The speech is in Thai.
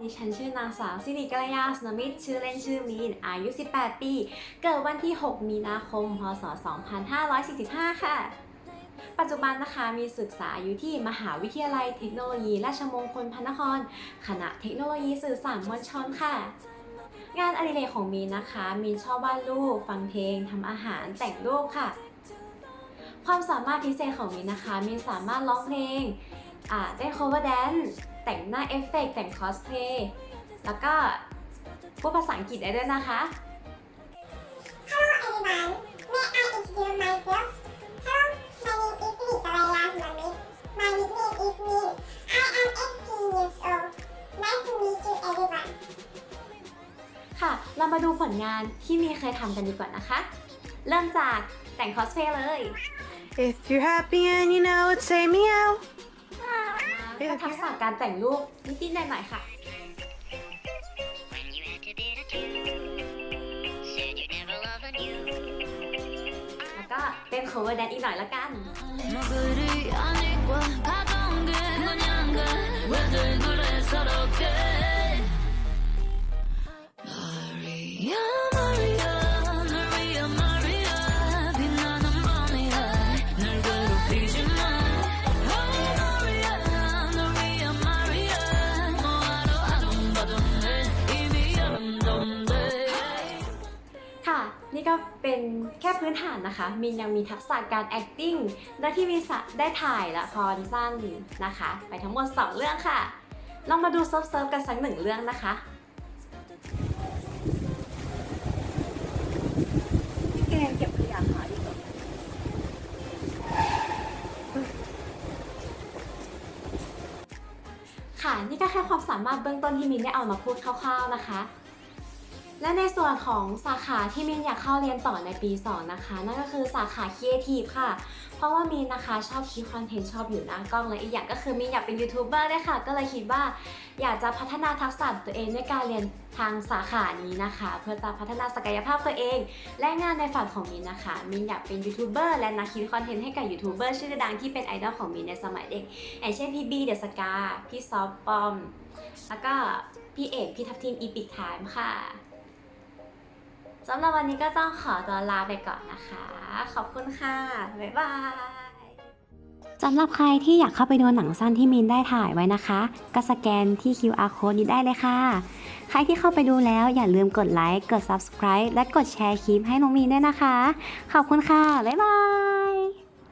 ดิฉันชื่อนางสาวสิริกัลยาสนมิตรชื่อเล่นชื่อมีน อายุ 18 ปี เกิดวันที่ 6 มีนาคม พศ 2545 ค่ะ ปัจจุบันนะคะมีศึกษาอยู่ที่มหาวิทยาลัยเทคโนโลยีราชมงคลพระนคร คณะเทคโนโลยีสื่อสารมวลชนค่ะ งานอดิเรกของมีนนะคะ มีนชอบวาดรูป ฟังเพลงทำอาหารแต่งรูปค่ะ ความสามารถพิเศษของมีนนะคะ มีนสามารถร้องเพลง อ่าเต้น cover dance แต่งหน้าเอฟเฟกต์แต่งคอสเพลย์แล้วก็พูดภาษาอังกฤษได้ด้วยนะคะ Hello everyone, may I introduce myself? Hello, my name is Sri Kalaya Mamit. My nickname is Min. I am 18 years old. Nice to meet you everyone. ค่ะ เรามาดูผลงานที่มีเคยทำกันดีกว่านะคะ เริ่มจากแต่งคอสเพลย์เลย If you're happy and you know it, say meow. ก็ทักษะการแต่งรูปนิดๆหน่อยๆค่ะ When you had to bid adieu, said you'd never love a new. แล้วก็เต้น cover dance อีกหน่อยละกัน뭐 นี่ก็เป็นแค่พื้นฐานนะคะ มินยังมีทักษะการ acting โดยที่มีสะได้ถ่ายละครสั้นนะคะ ไปทั้งหมด 2 เรื่องค่ะ ลองมาดูเซิร์ฟๆกันสักหนึ่งเรื่องนะคะแกงเก็บขยะหาดีกว่าค่ะ นี่ก็แค่ความสามารถเบื้องต้นที่มินได้เอามาพูดคร่าวๆนะคะ และในส่วนของสาขาที่มินอยากเข้าเรียนต่อในปี 2 นะคะ นั่นก็คือสาขาครีเอทีฟค่ะ เพราะว่ามินนะคะชอบคิดคอนเทนต์ชอบอยู่หน้ากล้องและอีกอย่างก็คือมินอยากเป็นยูทูบเบอร์ด้วยค่ะ ก็เลยคิดว่าอยากจะพัฒนาทักษะตัวเองในการเรียนทางสาขานี้นะคะ เพื่อจะพัฒนาศักยภาพตัวเอง และงานในฝันของมินนะคะ มินอยากเป็นยูทูบเบอร์และนักคิดคอนเทนต์ให้กับยูทูบเบอร์ชื่อดังที่เป็นไอดอลของมินในสมัยเด็กอย่างเช่นพี่บีเดอะสกาพี่ซอฟปอม แล้วก็พี่เอกพี่ทัพทีมอีพิกไทม์ค่ะ สำหรับวันนี้ก็ต้องขอตัวลาไปก่อนนะคะ ขอบคุณค่ะ บ๊ายบายสำหรับใครที่อยากเข้าไปดูหนังสั้นที่มินได้ถ่ายไว้นะคะ ก็สแกนที่ QR code นี้ได้เลยค่ะ ใครที่เข้าไปดูแล้วอย่าลืมกดไลค์ กด subscribe และกดแชร์คลิปให้น้องมินด้วยนะคะ ขอบคุณค่ะ บ๊ายบาย